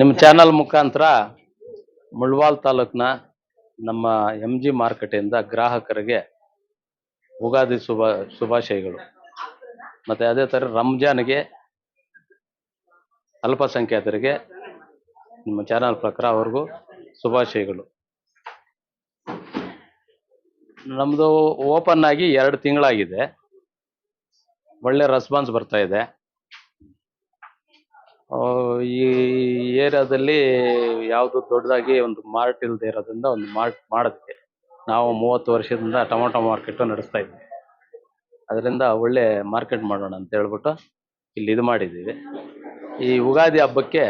ನಿಮ್ಮ ಚಾನಲ್ ಮುಖಾಂತರ ಮುಳ್ವಾಲ್ ತಾಲೂಕ್ನ ನಮ್ಮ ಎಂ ಜಿ ಮಾರುಕಟ್ಟೆಯಿಂದ ಗ್ರಾಹಕರಿಗೆ ಉಗಾದಿ ಶುಭ, ಶುಭಾಶಯಗಳು. ಮತ್ತು ಅದೇ ಥರ ರಂಜಾನ್ಗೆ ಅಲ್ಪಸಂಖ್ಯಾತರಿಗೆ ನಿಮ್ಮ ಚಾನಲ್ ಪ್ರಕಾರ ಅವ್ರಿಗೂ ಶುಭಾಶಯಗಳು. ನಮ್ಮದು ಓಪನ್ ಆಗಿ ಎರಡು ತಿಂಗಳಾಗಿದೆ. ಒಳ್ಳೆ ರೆಸ್ಪಾನ್ಸ್ ಬರ್ತಾ ಇದೆ. ಈ ಏರಿಯಾದಲ್ಲಿ ಯಾವುದು ದೊಡ್ಡದಾಗಿ ಒಂದು ಮಾರ್ಟ್ ಇಲ್ಲದೆ ಇರೋದ್ರಿಂದ ಒಂದು ಮಾರ್ಟ್ ಮಾಡಿದ್ವಿ. ನಾವು ಮೂವತ್ತು ವರ್ಷದಿಂದ ಟೊಮೊಟೊ ಮಾರ್ಕೆಟ್ ನಡೆಸ್ತಾ ಇದ್ವಿ. ಅದರಿಂದ ಒಳ್ಳೆ ಮಾರ್ಕೆಟ್ ಮಾಡೋಣ ಅಂತ ಹೇಳ್ಬಿಟ್ಟು ಇಲ್ಲಿ ಇದು ಮಾಡಿದ್ದೀವಿ. ಈ ಯುಗಾದಿ ಹಬ್ಬಕ್ಕೆ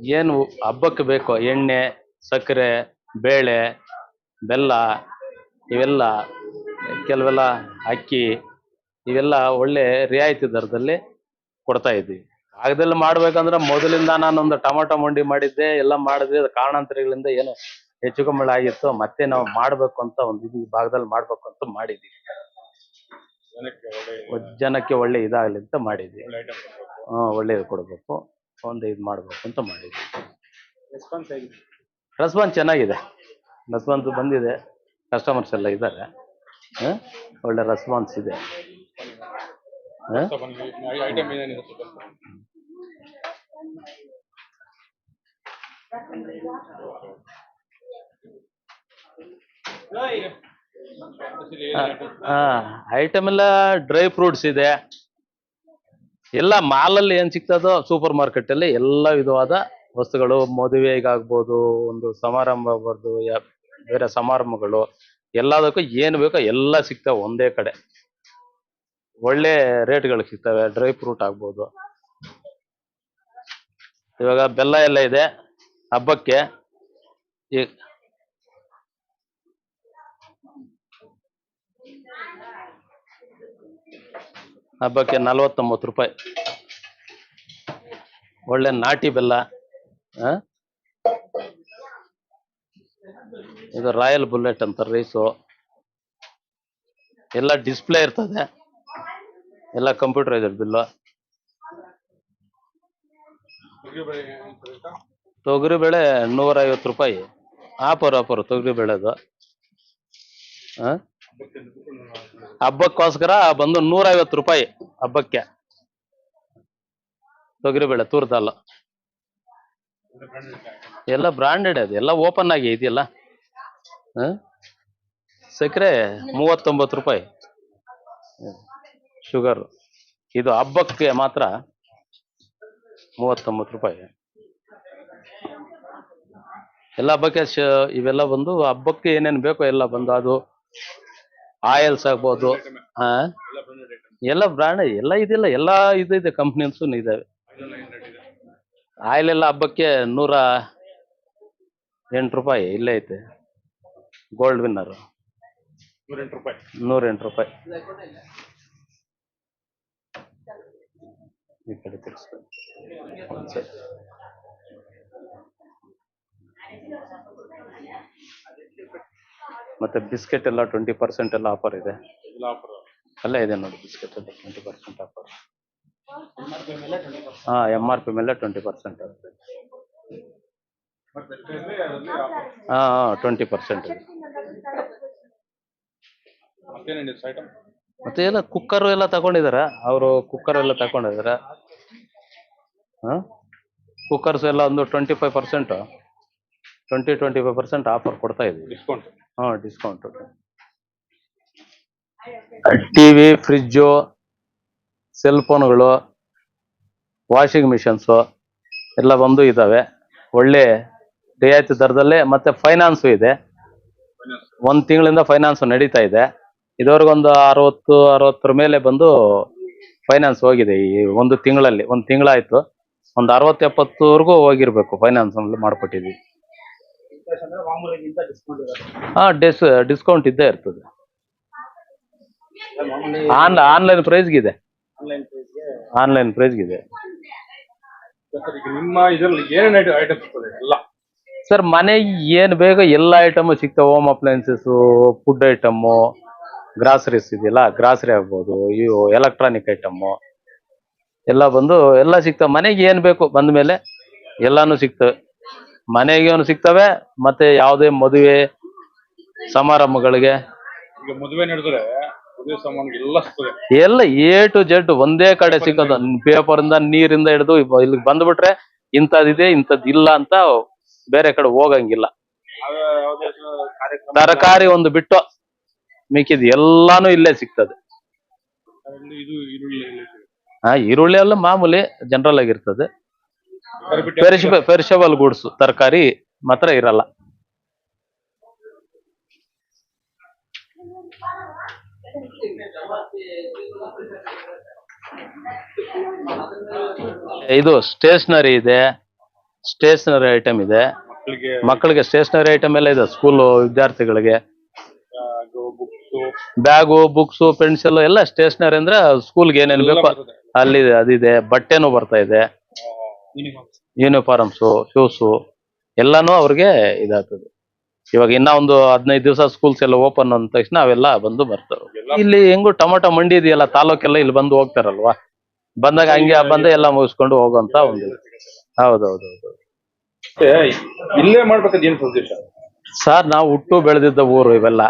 ಏನು ಹಬ್ಬಕ್ಕೆ ಬೇಕೋ ಎಣ್ಣೆ, ಸಕ್ಕರೆ, ಬೇಳೆ, ಬೆಲ್ಲ ಇವೆಲ್ಲ, ಕೆಲವೆಲ್ಲ ಅಕ್ಕಿ ಇವೆಲ್ಲ ಒಳ್ಳೆ ರಿಯಾಯಿತಿ ದರದಲ್ಲಿ ಕೊಡ್ತಾ ಇದ್ದೀವಿ. ಆಗದೆಲ್ಲ ಮಾಡ್ಬೇಕಂದ್ರೆ ಮೊದಲಿಂದ ನಾನೊಂದು ಟೊಮೊಟೊ ಮಂಡಿ ಮಾಡಿದ್ದೆ ಎಲ್ಲ ಮಾಡಿದ್ರೆ ಅದು ಕಾರಣಾಂತರಗಳಿಂದ ಏನು ಹೆಚ್ಚು ಕಮ್ಮಿ ಆಗಿತ್ತು. ಮತ್ತೆ ನಾವು ಮಾಡ್ಬೇಕು ಅಂತ ಒಂದು ಇದು ಈ ಭಾಗದಲ್ಲಿ ಮಾಡ್ಬೇಕು ಅಂತ ಮಾಡಿದ್ದೀವಿ ಜನಕ್ಕೆ ಒಳ್ಳೆ ಒದ್ ಇದಾಗಲಿ ಅಂತ ಮಾಡಿದ್ವಿ. ಹಾ ಒಳ್ಳೇದು ಕೊಡಬೇಕು. ಒಂದು ಇದು ಮಾಡ್ಬೇಕು ಅಂತ ಮಾಡಿದ್ವಿ. ರೆಸ್ಪಾನ್ಸ್ ಚೆನ್ನಾಗಿದೆ. ರೆಸ್ಪಾನ್ಸ್ ಬಂದಿದೆ. ಕಸ್ಟಮರ್ಸ್ ಎಲ್ಲ ಇದ್ದಾರೆ. ಹ? ಒಳ್ಳೆ ರೆಸ್ಪಾನ್ಸ್ ಇದೆ ಹ? ಸ್ವಲ್ಪ ನಿಮಗೆ ಐಟಮ್ ಎಲ್ಲ ಡ್ರೈ ಫ್ರೂಟ್ಸ್ ಇದೆ. ಎಲ್ಲ ಮಾಲಲ್ಲಿ ಏನ್ ಸಿಗ್ತದೋ ಸೂಪರ್ ಮಾರ್ಕೆಟ್ ಅಲ್ಲಿ ಎಲ್ಲ ವಿಧವಾದ ವಸ್ತುಗಳು ಮದುವೆಗಾಗ್ಬೋದು ಒಂದು ಸಮಾರಂಭ ಬರ್ದು ಬೇರೆ ಸಮಾರಂಭಗಳು, ಎಲ್ಲದಕ್ಕೂ ಏನು ಬೇಕೋ ಎಲ್ಲ ಸಿಗ್ತವೆ ಒಂದೇ ಕಡೆ. ಒಳ್ಳೆ ರೇಟ್ಗಳು ಸಿಗ್ತವೆ ಡ್ರೈ ಫ್ರೂಟ್ ಆಗ್ಬೋದು. ಇವಾಗ ಬೆಲ್ಲ ಎಲ್ಲ ಇದೆ, ಹಬ್ಬಕ್ಕೆ ಈ ಹಬ್ಬಕ್ಕೆ ನಲವತ್ತೊಂಬತ್ತು ರೂಪಾಯಿ. ಒಳ್ಳೆ ನಾಟಿ ಬೆಲ್ಲ? ಇದು ರಾಯಲ್ ಬುಲೆಟ್ ಅಂತ ರೈಸು ಎಲ್ಲ ಡಿಸ್ಪ್ಲೇ ಇರ್ತದೆ. ಎಲ್ಲ ಕಂಪ್ಯೂಟರೈಸ್ಡ್ ಬಿಲ್ಲು. ತೊಗರಿ ಬೇಳೆ ನೂರ ಐವತ್ತು ರೂಪಾಯಿ. ಆಫರ್ ಆಫರ್ ತೊಗರಿ ಬೇಳೆದು ಆ? ಹಬ್ಬಕ್ಕೋಸ್ಕರ ಬಂದು ನೂರ ಐವತ್ತು ರೂಪಾಯಿ ಹಬ್ಬಕ್ಕೆ. ತೊಗರಿಬೇಳೆ ತೂರ್ತಲ್ಲ ಎಲ್ಲ ಬ್ರಾಂಡೆಡ್ ಅದು, ಎಲ್ಲ ಓಪನ್ ಆಗಿ ಇದೆಯಲ್ಲ? ಸಕ್ಕರೆ ಮೂವತ್ತೊಂಬತ್ತು ರೂಪಾಯಿ. ಶುಗರ್ ಇದು ಹಬ್ಬಕ್ಕೆ ಮಾತ್ರ ಮೂವತ್ತೊಂಬತ್ತು ರೂಪಾಯಿ. ಎಲ್ಲ ಹಬ್ಬಕ್ಕೆ ಇವೆಲ್ಲ ಬಂದು ಹಬ್ಬಕ್ಕೆ ಏನೇನು ಬೇಕೋ ಎಲ್ಲ ಬಂದು ಅದು ಆಯಿಲ್ಸ್ ಆಗ್ಬೋದು ಹಾ ಎಲ್ಲ ಬ್ರಾಂಡ್ ಎಲ್ಲ ಇದೆಲ್ಲ ಎಲ್ಲ ಇದು ಇದೆ ಕಂಪ್ನೀಸು ಇದಾವೆ. ಆಯಿಲ್ ಎಲ್ಲ ಹಬ್ಬಕ್ಕೆ ನೂರ ಎಂಟು ರೂಪಾಯಿ ಇಲ್ಲೇ ಐತೆ. ಗೋಲ್ಡ್ ವಿನ್ನರ್ ನೂರೆಂಟು ರೂಪಾಯಿ. ನೂರ ಎಂಟು ರೂಪಾಯಿ. ಈ ಕಡೆ ತಿರ್ಸ್ಕೊಳ್ಳಿ. ಒಂದ್ ಸರಿ. ಮತ್ತೆ ಬಿಸ್ಕೆಟ್ ಎಲ್ಲ ಟ್ವೆಂಟಿ ಪರ್ಸೆಂಟ್ ಎಲ್ಲ ಆಫರ್ ಇದೆ. ಎಲ್ಲ ಅಲ್ಲೇ ಇದೆ ನೋಡಿ ಬಿಸ್ಕೆಟ್ ಎಲ್ಲ ಟ್ವೆಂಟಿ ಪರ್ಸೆಂಟ್ ಆಫರ್ ಹಾ ಎಂ ಆರ್ ಪಿ ಮೇಲೆ ಟ್ವೆಂಟಿ ಪರ್ಸೆಂಟ್ ಆಗುತ್ತೆ. ಆಫರ್ ಹಾ ಟ್ವೆಂಟಿ ಪರ್ಸೆಂಟ್ ಇದೆ. ಮತ್ತೆ ಎಲ್ಲ ಕುಕ್ಕರ್ ಎಲ್ಲ ತಗೊಂಡಿದಾರ. ಅವರು ಕುಕ್ಕರ್ ಎಲ್ಲ ತಗೊಂಡಿದಾರ. ಕುಕ್ಕರ್ಸ್ ಎಲ್ಲ ಒಂದು twenty five percent twenty twenty five percent offer ಕೊಡ್ತಾ ಇದ್ದೀವಿ. ಡಿಸ್ಕೌಂಟ್ ಹಾ ಡಿಸ್ಕೌಂಟ್ ಟಿವಿ ಫ್ರಿಜ್ಜು ಸೆಲ್ ಫೋನ್ಗಳು ವಾಷಿಂಗ್ ಮಿಷನ್ಸು ಎಲ್ಲ ಬಂದು ಇದಾವೆ. ಒಳ್ಳೆ ರಿಯಾಯಿತಿ ದರದಲ್ಲೇ, ಮತ್ತೆ ಫೈನಾನ್ಸು ಇದೆ. ಒಂದು ತಿಂಗಳಿಂದ ಫೈನಾನ್ಸ್ ನಡೀತಾ ಇದೆ. ಇದುವರೆಗೊಂದು ಅರವತ್ತು, ಅರವತ್ತರ ಮೇಲೆ ಬಂದು ಫೈನಾನ್ಸ್ ಹೋಗಿದೆ ಈ ಒಂದು ತಿಂಗಳಲ್ಲಿ, ಒಂದು ತಿಂಗಳಾಯ್ತು. ಒಂದು ಅರವತ್ತು, ಎಪ್ಪತ್ತುವರೆಗೂ ಹೋಗಿರ್ಬೇಕು ಫೈನಾನ್ಸ್ ಮಾಡ್ಕೊಟ್ಟಿದ್ವಿ. ಹಾ ಡಿಸ್ ಡಿಸ್ಕೌಂಟ್ ಇದ್ದೇ ಇರ್ತದೆ. ಆನ್ ಆನ್ಲೈನ್ ಪ್ರೈಸ್ಗಿದೆ ಆನ್ಲೈನ್ ಪ್ರೈಸ್ಗೆ ಆನ್ಲೈನ್ ಪ್ರೈಸ್ಗಿದೆ ನಿಮ್ಮ ಇದರಲ್ಲಿ ಏನೇನು ಐಟಮ್ ಸಿಗ್ತದೆ ಎಲ್ಲ. ಸರ್ ಮನೆಗೆ ಏನು ಬೇಗ ಎಲ್ಲ ಐಟಮ್ ಸಿಗ್ತಾವೆ. Home appliances food item groceries ಇದೆಯಲ್ಲ ಗ್ರಾಸರಿ ಆಗ್ಬೋದು ಇವು ಎಲೆಕ್ಟ್ರಾನಿಕ್ ಐಟಮ್ಮು ಎಲ್ಲ ಬಂದು ಎಲ್ಲ ಸಿಗ್ತಾವೆ. ಮನೆಗೆ ಏನು ಬೇಕು ಬಂದ ಮೇಲೆ ಎಲ್ಲಾನು ಸಿಗ್ತವೆ. ಮನೆಗೇನು ಸಿಗ್ತವೆ ಮತ್ತೆ ಯಾವುದೇ ಮದುವೆ ಸಮಾರಂಭಗಳಿಗೆ. ಈಗ ಮದುವೆ ನಡೆದ್ರೆ ಮದುವೆ ಸಾಮಾನು ಎಲ್ಲ ಸಿಗ್ತದೆ. ಎಲ್ಲ ಎ ಟು ಜೆಡ್ ಒಂದೇ ಕಡೆ ಸಿಗೋದು. ಪೇಪರ್ ಇಂದ ನೀರಿಂದ ಹಿಡಿದು ಇಲ್ಲಿಗೆ ಬಂದ್ಬಿಟ್ರೆ ಇಂಥದ್ದಿದೆ ಇಂಥದ್ದು ಇಲ್ಲ ಅಂತ ಬೇರೆ ಕಡೆ ಹೋಗಂಗಿಲ್ಲ. ತರಕಾರಿ ಒಂದು ಬಿಟ್ಟು ಮಿಕ್ಕಿದ್ ಎಲ್ಲಾನು ಇಲ್ಲೇ ಸಿಗ್ತದೆ. ಹಾ ಈರುಳ್ಳಿ ಎಲ್ಲ ಮಾಮೂಲಿ ಜನರಲ್ ಆಗಿರ್ತದೆ. ಪೆರಿಶಬಲ್ ಗೂಡ್ಸ್ ತರಕಾರಿ ಮಾತ್ರ ಇರಲ್ಲ. ಇದು ಸ್ಟೇಷನರಿ ಇದೆ ಸ್ಟೇಷನರಿ ಐಟಮ್ ಇದೆ. ಮಕ್ಕಳಿಗೆ ಸ್ಟೇಷನರಿ ಐಟಮ್ ಎಲ್ಲ ಇದೆ ಸ್ಕೂಲ್ ವಿದ್ಯಾರ್ಥಿಗಳಿಗೆ. ಬ್ಯಾಗು ಬುಕ್ಸ್ ಪೆನ್ಸಿಲ್ ಎಲ್ಲ ಸ್ಟೇಷನರಿ ಅಂದ್ರೆ ಸ್ಕೂಲ್ಗೆ ಏನೇನು ಬೇಕು ಅಲ್ಲಿದೆ ಅದಿದೆ ಬಟ್ಟೆನೂ ಬರ್ತಾ ಇದೆ. ಯೂನಿಫಾರ್ಮ್ಸು ಶೂಸು ಎಲ್ಲಾನು ಅವ್ರಿಗೆ ಇದಾಗ್ತದೆ. ಇವಾಗ ಇನ್ನ ಒಂದು ಹದಿನೈದು ದಿವಸ ಸ್ಕೂಲ್ಸ್ ಎಲ್ಲ ಓಪನ್ ಅಂದ ತಕ್ಷಣ ಅವೆಲ್ಲ ಬಂದು ಬರ್ತಾರೆ ಇಲ್ಲಿ ಹೆಂಗು ಟೊಮೊಟೊ ಮಂಡಿ ಇದೆಯಲ್ಲ ತಾಲೂಕೆಲ್ಲ ಇಲ್ಲಿ ಬಂದು ಹೋಗ್ತಾರಲ್ವಾ? ಬಂದಾಗ ಹಂಗೆ ಬಂದು ಎಲ್ಲ ಮುಗಿಸ್ಕೊಂಡು ಹೋಗುವಂತ ಒಂದು ಹೌದೌದು ಇಲ್ಲೇ ಮಾಡ್ಬೇಕಂತ ಏನ್ ಸರ್ ನಾವು ಹುಟ್ಟು ಬೆಳೆದಿದ್ದ ಊರು ಇವೆಲ್ಲ.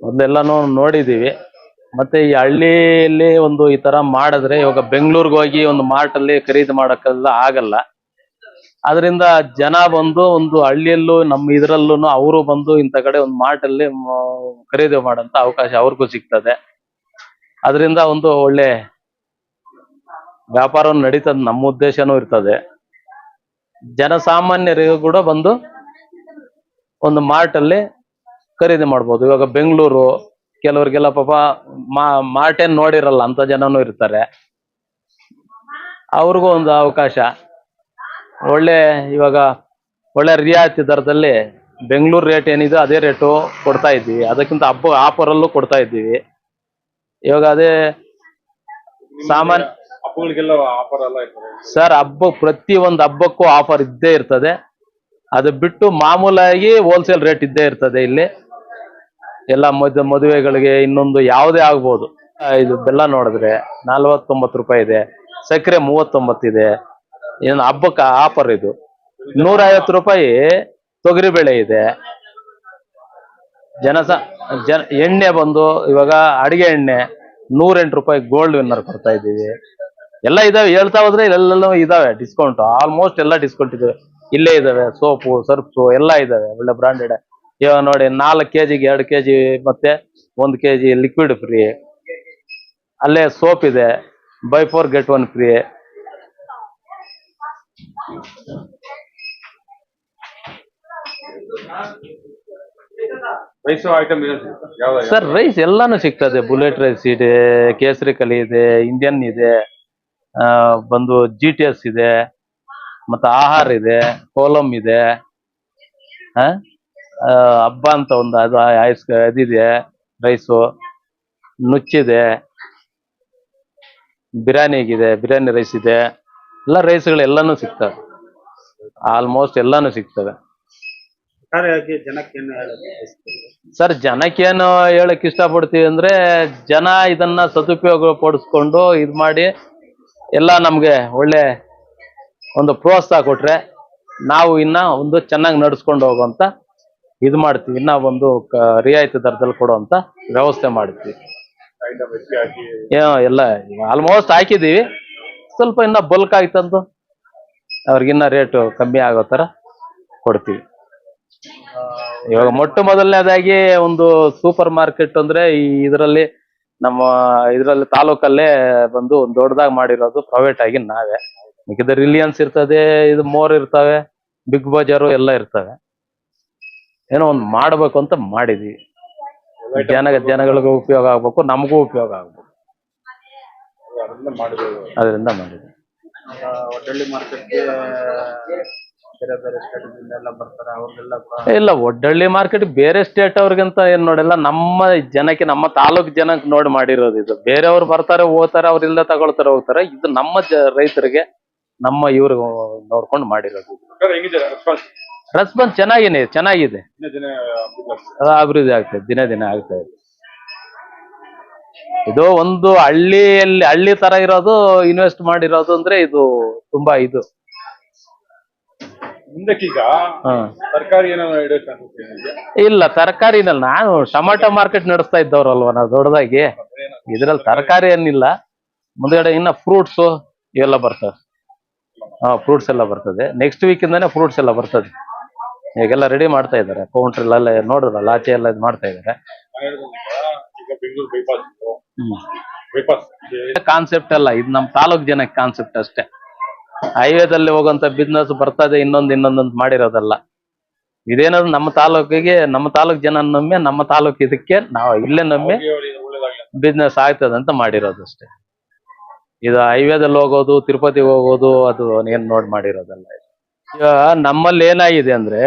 ಮೊದಲೆಲ್ಲಾನು ನೋಡಿದೀವಿ. ಮತ್ತೆ ಈ ಹಳ್ಳಿಯಲ್ಲಿ ಒಂದು ಈ ತರ ಮಾಡಿದ್ರೆ ಇವಾಗ ಬೆಂಗಳೂರಿಗೆ ಹೋಗಿ ಒಂದು ಮಾರ್ಟ್ ಅಲ್ಲಿ ಖರೀದಿ ಮಾಡಕ್ಕೆಲ್ಲ ಆಗಲ್ಲ. ಅದರಿಂದ ಜನ ಬಂದು ಒಂದು ಹಳ್ಳಿಯಲ್ಲೂ ನಮ್ಮ ಇದರಲ್ಲೂ ಅವರು ಬಂದು ಇಂಥ ಕಡೆ ಒಂದು ಮಾರ್ಟ್ ಅಲ್ಲಿ ಖರೀದಿ ಮಾಡಂತ ಅವಕಾಶ ಅವ್ರಿಗೂ ಸಿಗ್ತದೆ. ಅದರಿಂದ ಒಂದು ಒಳ್ಳೆ ವ್ಯಾಪಾರ ನಡೀತದೆ, ನಮ್ಮ ಉದ್ದೇಶನೂ ಇರ್ತದೆ. ಜನಸಾಮಾನ್ಯರಿಗೂ ಕೂಡ ಬಂದು ಒಂದು ಮಾರ್ಟ್ ಅಲ್ಲಿ ಖರೀದಿ ಮಾಡ್ಬೋದು. ಇವಾಗ ಬೆಂಗಳೂರು ಕೆಲವರಿಗೆಲ್ಲ ಪಾಪ ಮಾ ಮಾರ್ಟೇನ್ ನೋಡಿರಲ್ಲ ಅಂತ ಜನನು ಇರ್ತಾರೆ. ಅವ್ರಿಗೂ ಒಂದು ಅವಕಾಶ. ಒಳ್ಳೆ ಇವಾಗ ಒಳ್ಳೆ ರಿಯಾಯಿತಿ ದರದಲ್ಲಿ ಬೆಂಗಳೂರು ರೇಟ್ ಏನಿದೆ ಅದೇ ರೇಟು ಕೊಡ್ತಾ ಇದ್ದೀವಿ. ಅದಕ್ಕಿಂತ ಹಬ್ಬ ಆಫರಲ್ಲೂ ಕೊಡ್ತಾ ಇದ್ದೀವಿ. ಇವಾಗ ಅದೇ ಸಾಮಾನ್ಯ ಹಬ್ಬಗಳಿಗೆಲ್ಲ ಆಫರ್ ಎಲ್ಲ ಇರ್ತದೆ. ಸರ್ ಹಬ್ಬ ಪ್ರತಿ ಒಂದು ಹಬ್ಬಕ್ಕೂ ಆಫರ್ ಇದ್ದೇ ಇರ್ತದೆ. ಅದು ಬಿಟ್ಟು ಮಾಮೂಲಾಗಿ ಹೋಲ್ಸೇಲ್ ರೇಟ್ ಇದ್ದೇ ಇರ್ತದೆ ಇಲ್ಲಿ. ಎಲ್ಲ ಮದ್ ಮದುವೆಗಳಿಗೆ ಇನ್ನೊಂದು ಯಾವುದೇ ಆಗ್ಬೋದು. ಇದು ಬೆಲ್ಲ ನೋಡಿದ್ರೆ ನಲ್ವತ್ತೊಂಬತ್ತು ರೂಪಾಯಿ ಇದೆ, ಸಕ್ಕರೆ ಮೂವತ್ತೊಂಬತ್ತಿದೆ ಏನು ಹಬ್ಬಕ್ಕೆ ಆಫರ್ ಇದು. ನೂರ ಐವತ್ತು ರೂಪಾಯಿ ತೊಗರಿ ಬೆಳೆ ಇದೆ. ಜನಸ ಜನ, ಎಣ್ಣೆ ಬಂದು ಇವಾಗ ಅಡಿಗೆ ಎಣ್ಣೆ ನೂರೆಂಟು ರೂಪಾಯಿ ಗೋಲ್ಡ್ ವಿನ್ನರ್ ಕೊಡ್ತಾ ಇದ್ದೀವಿ. ಎಲ್ಲ ಇದಾವೆ, ಹೇಳ್ತಾ ಹೋದ್ರೆ ಇಲ್ಲೆಲ್ಲ ಇದಾವೆ ಡಿಸ್ಕೌಂಟ್ ಆಲ್ಮೋಸ್ಟ್ ಎಲ್ಲ ಡಿಸ್ಕೌಂಟ್ ಇದಾವೆ. ಇಲ್ಲೇ ಇದಾವೆ, ಸೋಪು, ಸರ್ಪ್ಸು ಎಲ್ಲ ಇದಾವೆ, ಒಳ್ಳೆ ಬ್ರಾಂಡೆಡ್ ಇವಾಗ ನೋಡಿ ನಾಲ್ಕು ಕೆ ಜಿಗೆ ಎರಡು ಕೆ ಜಿ ಮತ್ತೆ ಒಂದು ಕೆ ಜಿ ಲಿಕ್ವಿಡ್ ಫ್ರೀ ಅಲ್ಲೇ ಸೋಪ್ ಇದೆ buy four get one free sir rice ಎಲ್ಲಾನು ಸಿಗ್ತದೆ. ಬುಲೆಟ್ ರೈಸ್ ಇದೆ ಕೇಸರಿ ಕಲಿ ಇದೆ ಇಂಡಿಯನ್ ಇದೆ ಬಂದು ಜಿ ಟಿ ಎಸ್ ಇದೆ ಮತ್ತೆ ಆಹಾರ ಇದೆ ಕೋಲಂ ಇದೆ ಹಬ್ಬ ಅಂತ ಒಂದು ಅದು ಐಸ್ ಅದಿದೆ ರೈಸು ನುಚ್ಚಿದೆ ಬಿರಿಯಾನಿಗಿದೆ ಬಿರಿಯಾನಿ ರೈಸ್ ಇದೆ ಎಲ್ಲ ರೈಸ್ಗಳು ಎಲ್ಲಾನು ಸಿಗ್ತವೆ. ಆಲ್ಮೋಸ್ಟ್ ಎಲ್ಲಾನು ಸಿಗ್ತವೆ. ಸರ್ ಜನಕ್ಕೆ ಏನು ಹೇಳಕ್ ಇಷ್ಟ ಸರ್ ಜನಕ್ಕೇನು ಹೇಳಕ್ ಇಷ್ಟಪಡ್ತೀವಿ ಅಂದ್ರೆ ಜನ ಇದನ್ನ ಸದುಪಯೋಗ ಪಡಿಸ್ಕೊಂಡು ಇದ್ ಮಾಡಿ ಎಲ್ಲ ನಮ್ಗೆ ಒಳ್ಳೆ ಒಂದು ಪ್ರೋತ್ಸಾಹ ಕೊಟ್ರೆ ನಾವು ಇನ್ನ ಒಂದು ಚೆನ್ನಾಗಿ ನಡ್ಸ್ಕೊಂಡು ಹೋಗುವಂತ ಇದು ಮಾಡ್ತೀವಿ. ಇನ್ನ ಒಂದು ರಿಯಾಯಿತಿ ದರದಲ್ಲಿ ಕೊಡುವಂತ ವ್ಯವಸ್ಥೆ ಮಾಡ್ತೀವಿ. ಎಲ್ಲ ಆಲ್ಮೋಸ್ಟ್ ಹಾಕಿದೀವಿ ಸ್ವಲ್ಪ ಇನ್ನ ಬಲ್ಕ್ ಆಯ್ತಂದು ಅವ್ರಿಗಿನ್ನ ರೇಟ್ ಕಮ್ಮಿ ಆಗೋ ತರ ಕೊಡ್ತೀವಿ. ಇವಾಗ ಮೊಟ್ಟ ಮೊದಲನೇದಾಗಿ ಒಂದು ಸೂಪರ್ ಮಾರ್ಕೆಟ್ ಅಂದ್ರೆ ಈ ಇದರಲ್ಲಿ ನಮ್ಮ ಇದರಲ್ಲಿ ತಾಲೂಕಲ್ಲೇ ಬಂದು ಒಂದು ದೊಡ್ಡದಾಗಿ ಮಾಡಿರೋದು ಪ್ರೈವೇಟ್ ಆಗಿ ನಾವೇ. ಮಿಕ್ಕಿದ ರಿಲಿಯನ್ಸ್ ಇರ್ತದೆ, ಇದು ಮೋರ್ ಇರ್ತವೆ ಬಿಗ್ ಬಜಾರು ಎಲ್ಲ ಇರ್ತವೆ. ಏನೋ ಒಂದು ಮಾಡ್ಬೇಕು ಅಂತ ಮಾಡಿದ್ವಿ. ಜನ ಜನಗಳಿಗೂ ಉಪಯೋಗ ಆಗ್ಬೇಕು ನಮಗೂ ಉಪಯೋಗ ಆಗ್ಬೇಕು. ಅದರಿಂದ ಮಾಡಿದ್ವಿ. ಇಲ್ಲ ಒಡ್ಡಳ್ಳಿ ಮಾರ್ಕೆಟ್ ಬೇರೆ ಸ್ಟೇಟ್ ಅವ್ರಿಗಂತ ಏನ್ ನೋಡಿಲ್ಲ ನಮ್ಮ ಜನಕ್ಕೆ ನಮ್ಮ ತಾಲೂಕ್ ಜನಕ್ಕೆ ನೋಡಿ ಮಾಡಿರೋದು ಇದು. ಬೇರೆಯವ್ರು ಬರ್ತಾರೆ ಹೋಗ್ತಾರೆ ಅವ್ರಿಂದ ತಗೊಳ್ತಾರೆ ಹೋಗ್ತಾರೆ. ಇದು ನಮ್ಮ ರೈತರಿಗೆ ನಮ್ಮ ಇವ್ರಿಗೆ ನೋಡ್ಕೊಂಡು ಮಾಡಿರೋದು. ರೆಸ್ಪಾನ್ಸ್ ಚೆನ್ನಾಗಿದೆ. ಚೆನ್ನಾಗಿದೆ ಅಭಿವೃದ್ಧಿ ಆಗ್ತಿದೆ. ದಿನೇ ದಿನ ಆಗ್ತಾ ಇದೆ ಇದು ಒಂದು ಹಳ್ಳಿಯಲ್ಲಿ ಹಳ್ಳಿ ತರ ಇರೋದು ಇನ್ವೆಸ್ಟ್ ಮಾಡಿರೋದು ಅಂದ್ರೆ ಇದು ತುಂಬಾ ಇದು. ಮುಂದಕ್ಕೀಗ ಇಡೋ ಚಾನ್ಸಸ್ ಇಲ್ಲ ತರಕಾರಿನಲ್ಲ ನಾನು ಟೊಮಾಟೊ ಮಾರ್ಕೆಟ್ ನಡೆಸ್ತಾ ಇದ್ದವ್ರಲ್ವ ನಾವು ದೊಡ್ಡದಾಗಿ. ಇದ್ರಲ್ಲಿ ತರಕಾರಿ ಏನಿಲ್ಲ ಮುಂದ್ಗಡೆ ಇನ್ನ ಫ್ರೂಟ್ಸ್ ಇವೆಲ್ಲ ಬರ್ತವೆ ಹಾ ಫ್ರೂಟ್ಸ್ ಎಲ್ಲ ಬರ್ತದೆ. ನೆಕ್ಸ್ಟ್ ವೀಕ್ ಇಂದಾನೆ ಫ್ರೂಟ್ಸ್ ಎಲ್ಲ ಬರ್ತದೆ. ಈಗೆಲ್ಲ ರೆಡಿ ಮಾಡ್ತಾ ಇದ್ದಾರೆ? ಎಲ್ಲ ನೋಡಿದ್ರಲ್ಲ? ಆಚೆ ಎಲ್ಲ ಇದು ಮಾಡ್ತಾ ಇದ್ದಾರೆ. ಕಾನ್ಸೆಪ್ಟ್ ಅಲ್ಲ ಇದು ನಮ್ಮ ತಾಲೂಕ್ ಜನಕ್ಕೆ ಕಾನ್ಸೆಪ್ಟ್ ಅಷ್ಟೇ. ಹೈವೇದಲ್ಲಿ ಹೋಗುವಂತ ಬಿಸ್ನೆಸ್ ಬರ್ತದೆ ಇನ್ನೊಂದು ಇನ್ನೊಂದಂತ ಮಾಡಿರೋದಲ್ಲ. ಇದೇನಾದ್ರು ನಮ್ಮ ತಾಲೂಕಿಗೆ ನಮ್ಮ ತಾಲೂಕ್ ಜನ ನಮ್ಮೆ ನಮ್ಮ ತಾಲೂಕ್ ಇದಕ್ಕೆ ನಾವು ಇಲ್ಲೇ ನಮ್ಮೆ ಬಿಸ್ನೆಸ್ ಆಗ್ತದೆ ಅಂತ ಮಾಡಿರೋದು ಅಷ್ಟೇ. ಇದು ಹೈವೇದಲ್ಲಿ ಹೋಗೋದು ತಿರುಪತಿಗೆ ಹೋಗೋದು ಅದು ಏನ್ ನೋಡ್ ಮಾಡಿರೋದಲ್ಲ ನಮ್ಮಲ್ಲಿ ಏನಾಗಿದೆ ಅಂದ್ರೆ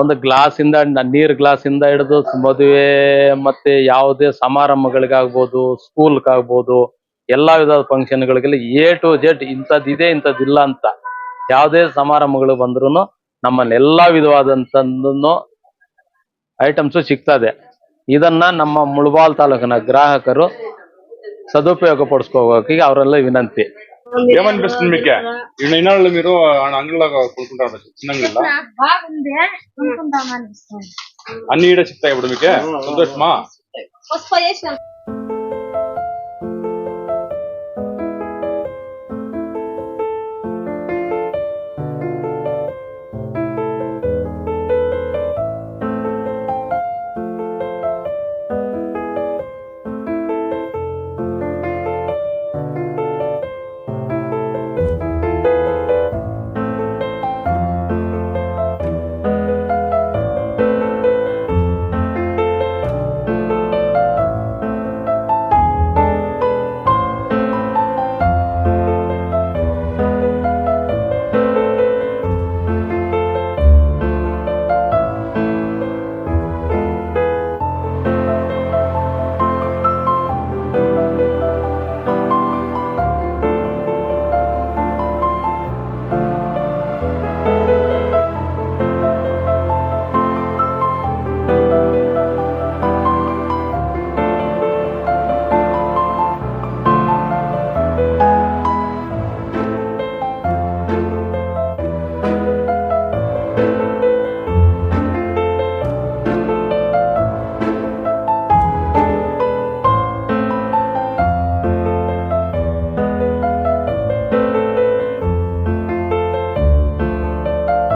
ಒಂದು ಗ್ಲಾಸ್ ಇಂದ ನೀರ್ ಗ್ಲಾಸ್ ಇಂದ ಹಿಡಿದು ಮದುವೆ ಮತ್ತೆ ಯಾವುದೇ ಸಮಾರಂಭಗಳಿಗಾಗ್ಬೋದು, ಸ್ಕೂಲ್ಗಾಗ್ಬೋದು, ಎಲ್ಲಾ ವಿಧದ ಫಂಕ್ಷನ್ ಗಳಿಗೆಲ್ಲ ಎ ಟು ಜೆಡ್ ಇಂಥದ್ದಿದೆ ಇಲ್ಲ ಅಂತ ಯಾವುದೇ ಸಮಾರಂಭಗಳು ಬಂದ್ರು ನಮ್ಮಲ್ಲಿ ಎಲ್ಲಾ ವಿಧವಾದಂತ ಐಟಮ್ಸ್ ಸಿಗ್ತದೆ. ಇದನ್ನ ನಮ್ಮ ಮುಳಬಾಲ್ ತಾಲೂಕಿನ ಗ್ರಾಹಕರು ಸದುಪಯೋಗ ಪಡಿಸ್ಕೋಬೇಕಿಗೆ ಅವರೆಲ್ಲ ವಿನಂತಿ. ఏమనిపిస్తుంది మీకు ఈయన ఇన్నాళ్ళు మీరు ఆయన అంగడిలో కొనుక్కుంటారు చిన్నంగిల్లా బాగుంది అనుకుందాం అనిపిస్తుంది అన్ని ఈడ చెప్తాయి ఇప్పుడు మీకు సంతోషమా పసుపు వేసినాం